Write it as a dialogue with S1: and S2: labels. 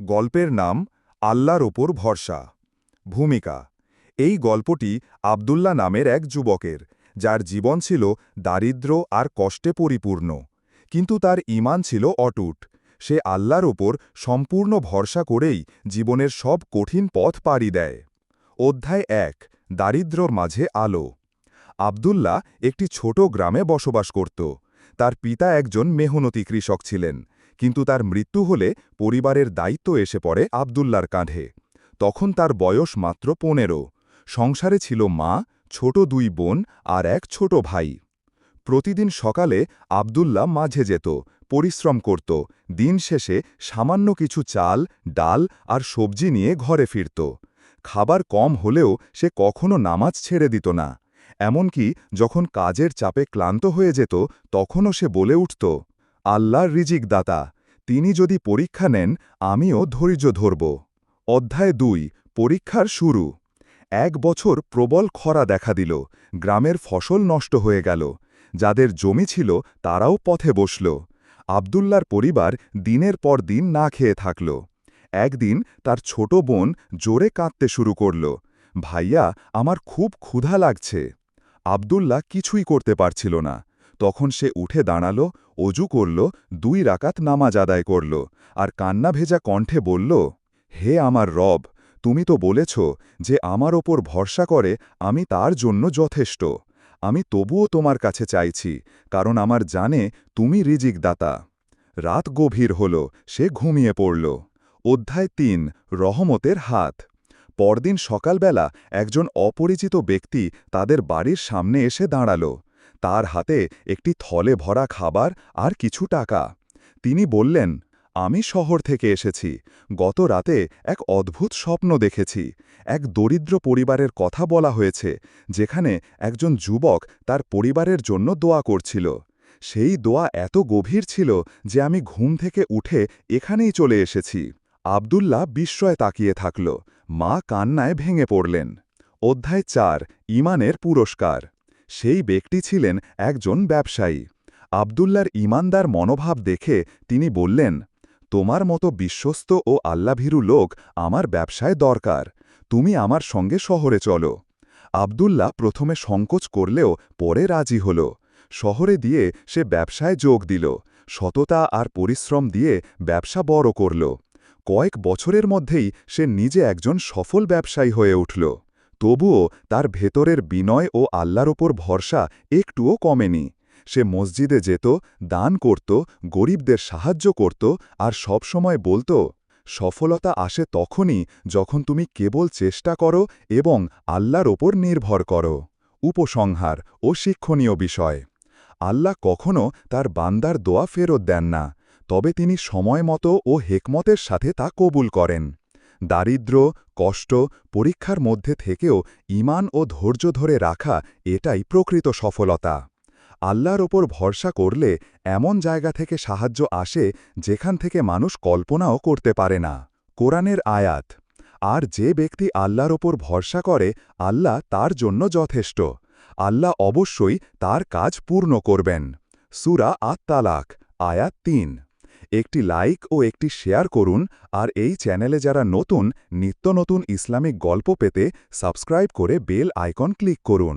S1: গল্পের নাম আল্লাহর ওপর ভরসা। ভূমিকা, এই গল্পটি আবদুল্লা নামের এক যুবকের, যার জীবন ছিল দারিদ্র্য আর কষ্টে পরিপূর্ণ, কিন্তু তার ঈমান ছিল অটুট। সে আল্লাহর ওপর সম্পূর্ণ ভরসা করেই জীবনের সব কঠিন পথ পাড়ি দেয়। অধ্যায় এক, দারিদ্র্যর মাঝে আলো। আবদুল্লাহ একটি ছোট গ্রামে বসবাস করত। তার পিতা একজন মেহনতি কৃষক ছিলেন। কিন্তু তার মৃত্যু হলে পরিবারের দায়িত্ব এসে পড়ে আবদুল্লার কাঁধে। তখন তার বয়স মাত্র পনেরো। সংসারে ছিল মা, ছোট দুই বোন আর এক ছোট ভাই। প্রতিদিন সকালে আবদুল্লাহ মাঝে যেত, পরিশ্রম করত, দিন শেষে সামান্য কিছু চাল, ডাল আর সবজি নিয়ে ঘরে ফিরত। খাবার কম হলেও সে কখনো নামাজ ছেড়ে দিত না। এমনকি যখন কাজের চাপে ক্লান্ত হয়ে যেত, তখনও সে বলে উঠত, আল্লাহর রিজিক দাতা তিনি যদি পরীক্ষা নেন, আমিও ধৈর্য ধরব। অধ্যায় দুই, পরীক্ষার শুরু। এক বছর প্রবল খরা দেখা দিল, গ্রামের ফসল নষ্ট হয়ে গেল, যাদের জমি ছিল তারাও পথে বসল। আবদুল্লার পরিবার দিনের পর দিন না খেয়ে থাকল। একদিন তার ছোট বোন জোরে কাঁদতে শুরু করল, ভাইয়া, আমার খুব ক্ষুধা লাগছে। আবদুল্লাহ কিছুই করতে পারছিল না। তখন সে উঠে দাঁড়াল, অজু করল, দুই রাকাত নামাজ আদায় করল, আর কান্না ভেজা কণ্ঠে বলল, হে আমার রব, তুমি তো বলেছ যে আমার ওপর ভরসা করে আমি তার জন্য যথেষ্ট। আমি তবুও তোমার কাছে চাইছি, কারণ আমার জানে তুমি রিজিক দাতা রাত গভীর হল, সে ঘুমিয়ে পড়ল। অধ্যায় তিন, রহমতের হাত। পরদিন সকালবেলা একজন অপরিচিত ব্যক্তি তাদের বাড়ির সামনে এসে দাঁড়াল। তার হাতে একটি থলে ভরা খাবার আর কিছু টাকা। তিনি বললেন, আমি শহর থেকে এসেছি। গত রাতে এক অদ্ভুত স্বপ্ন দেখেছি। এক দরিদ্র পরিবারের কথা বলা হয়েছে, যেখানে একজন যুবক তার পরিবারের জন্য দোয়া করছিল। সেই দোয়া এত গভীর ছিল যে আমি ঘুম থেকে উঠে এখানেই চলে এসেছি। আবদুল্লাহ বিস্ময় তাকিয়ে থাকল। মা কান্নায় ভেঙে পড়লেন। অধ্যায় চার, ইমানের পুরস্কার। সেই ব্যক্তি ছিলেন একজন ব্যবসায়ী। আবদুল্লার ইমানদার মনোভাব দেখে তিনি বললেন, তোমার মতো বিশ্বস্ত ও আল্লাভীরু লোক আমার ব্যবসায় দরকার। তুমি আমার সঙ্গে শহরে চলো। আবদুল্লাহ প্রথমে সংকোচ করলেও পরে রাজি হল। শহরে দিয়ে সে ব্যবসায় যোগ দিল, সততা আর পরিশ্রম দিয়ে ব্যবসা বড় করল। কয়েক বছরের মধ্যেই সে নিজে একজন সফল ব্যবসায়ী হয়ে উঠল। তবুও তার ভেতরের বিনয় ও আল্লাহর ওপর ভরসা একটুও কমেনি। সে মসজিদে যেত, দান করত, গরিবদের সাহায্য করত আর সবসময় বলতো, সফলতা আসে তখনই যখন তুমি কেবল চেষ্টা করো এবং আল্লাহর ওপর নির্ভর করো। উপসংহার ও শিক্ষণীয় বিষয়। আল্লাহ কখনও তার বান্দার দোয়া ফেরত দেন না, তবে তিনি সময় মতো ও হেকমতের সাথে তা কবুল করেন। দারিদ্র, কষ্ট পরীক্ষার মধ্যে থেকেও ইমান ও ধৈর্য ধরে রাখা এটাই প্রকৃত সফলতা। আল্লাহর ওপর ভরসা করলে এমন জায়গা থেকে সাহায্য আসে যেখান থেকে মানুষ কল্পনাও করতে পারে না। কোরআনের আয়াত, আর যে ব্যক্তি আল্লাহর ওপর ভরসা করে, আল্লাহ তার জন্য যথেষ্ট। আল্লাহ অবশ্যই তার কাজ পূর্ণ করবেন। সুরা আত তালাক আয়াত তিন। একটি লাইক ও একটি শেয়ার করুন, আর এই চ্যানেলে যারা নতুন, নিত্য নতুন ইসলামিক গল্প পেতে সাবস্ক্রাইব করে বেল আইকন ক্লিক করুন।